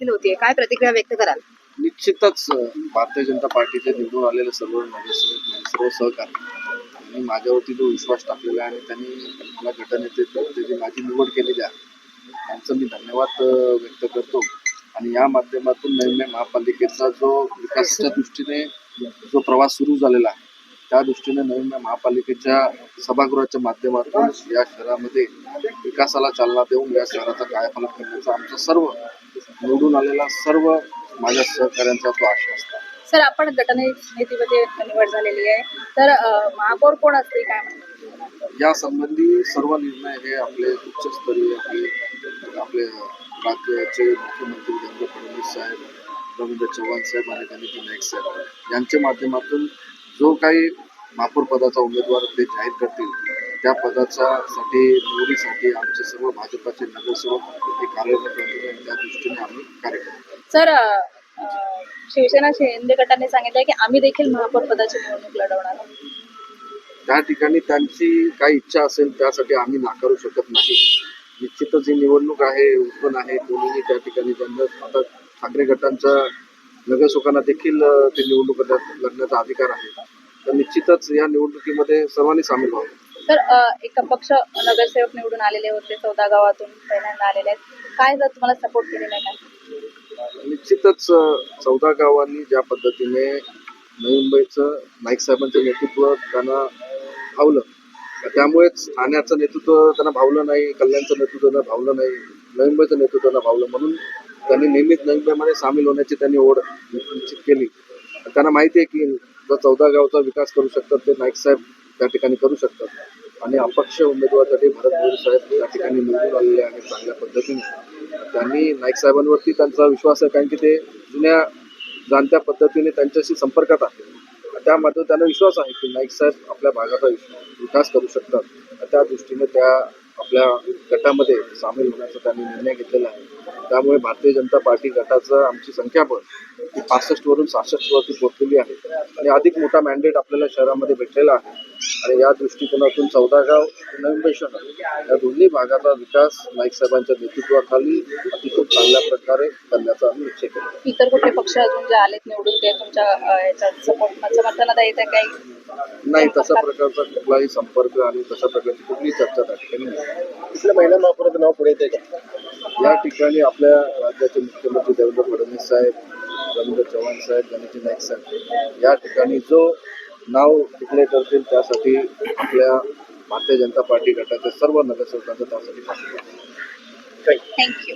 देखील होती. काय प्रतिक्रिया व्यक्त कराल? निश्चितच भारतीय जनता पार्टीचे निवडून आलेले सर्व सर्व सहकारी यांनी माझ्यावरती जो विश्वास टाकलेला आहे आणि त्यांनी मला गटनेते त्याची माझी निवड केलेली आहे त्यांचं मी धन्यवाद व्यक्त करतो. आणि या माध्यमातून नवीन महापालिकेचा जो विकासाच्या दृष्टीने जो प्रवास सुरू झालेला आहे त्या दृष्टीने नवीन महापालिकेच्या सभागृहाच्या माध्यमातून या शहरामध्ये विकासाला चालना देऊन या शहराचा कायापालट करण्याचा आमचा सर्व निवडून आलेला सर्व माझ्या सहकाऱ्यांचा तो आशा असतो. सर आपण गटनेतेमध्ये निवड झालेली आहे. तर महापौर कोण असतील? काय म्हणतात? या संबंधी सर्व निर्णय हे आपले उच्चस्तरीय आपले आपले राज्याचे मुख्यमंत्री देवेंद्र फडणवीस साहेब रवींद्र चव्हाण साहेब आणि गणिती नाईक साहेब यांच्या माध्यमातून जो काही महापौर पदाचा उमेदवार ते जाहीर करतील त्या पदाच्या साठी निवडीसाठी आमचे सर्व भाजपाचे नगरसेवक हे कार्यरत आणि त्या दृष्टीने आम्ही कार्य करतो सर शिवसेना शिंदे गटाने सांगितलं की आम्ही देखील महापौर पदाची निवडणूक लढवणार आहोत. त्या ठिकाणी त्यांची काही इच्छा असेल त्यासाठी आम्ही नाकारू शकत नाही. निश्चितच ही निवडणूक आहे ओपन आहे कोणीही त्या ठिकाणी त्यांना आता ठाकरे गटांच्या नगरसेवकांना देखील ते निवडणूक लढ- लढण्याचा अधिकार आहे. तर निश्चितच या निवडणुकीमध्ये सर्वांनी सामील व्हावं. तर एक अपक्ष नगरसेवक निवडून आलेले होते चौदा गावातून पहिल्यांदा आलेले आहेत. काय जर तुम्हाला सपोर्ट केलेला आहे काय निश्चितच चौदा गावांनी ज्या पद्धतीने नवी मुंबईचं नाईक साहेबांचं नेतृत्व त्यांना भावलं त्यामुळेच ठाण्याचं नेतृत्व त्यांना भावलं नाही कल्याणचं नेतृत्व त्यांना भावलं नाही नवी मुंबईचं नेतृत्व त्यांना भावलं म्हणून त्यांनी नेहमीच नवी मुंबईमध्ये सामील होण्याची त्यांनी ओढ निश्चित केली. त्यांना माहिती आहे की जर चौदा गावचा विकास करू शकतात ते नाईक साहेब त्या ठिकाणी करू शकतात. आणि अपक्ष उमेदवारसाठी भरत साहेब त्या ठिकाणी निवडून आलेले आणि चांगल्या पद्धतीने त्यांनी नाईक साहेबांवरती त्यांचा विश्वास आहे कारण की ते जुन्या जाणत्या पद्धतीने त्यांच्याशी संपर्कात आहे त्यामध्ये त्यांना विश्वास आहे की नाईक साहेब आपल्या भागाचा विकास करू शकतात. त्या दृष्टीने त्या आपल्या गटामध्ये सामील होण्याचा त्यांनी निर्णय घेतलेला आहे. त्यामुळे भारतीय जनता पार्टी गटाचं आमची संख्याबळ ही पासष्ट वरून सहासष्ट वरती पोहोचलेली आहे. आणि अधिक मोठा मॅन्डेट आपल्याला शहरामध्ये भेटलेला आहे. आणि या दृष्टिकोनातून चौदा गाव आणि नवी मुंबई शहर या दोन्ही भागाचा विकास नाईक साहेबांच्या नेतृत्वाखाली अतिशय चांगल्या प्रकारे करण्याचा आम्ही निश्चय केला. इतर कुठले पक्ष अजून जे आलेत निवडून ते तुमच्या सपोर्ट येत आहे काही? नाही तशा प्रकारचा कुठलाही संपर्क आणि तशा प्रकारची कुठलीही चर्चा त्या ठिकाणी नाही. कुठल्या महिला महापौराचं नाव पुढे येते का? या ठिकाणी आपल्या राज्याचे मुख्यमंत्री देवेंद्र फडणवीस साहेब रवींद्र चव्हाण साहेब गणेश नाईक साहेब या ठिकाणी जो नाव डिक्लेअर करतील त्यासाठी आपल्या भारतीय जनता पार्टी गटाच्या सर्व नगरसेवकांचा त्यासाठी थँक्यू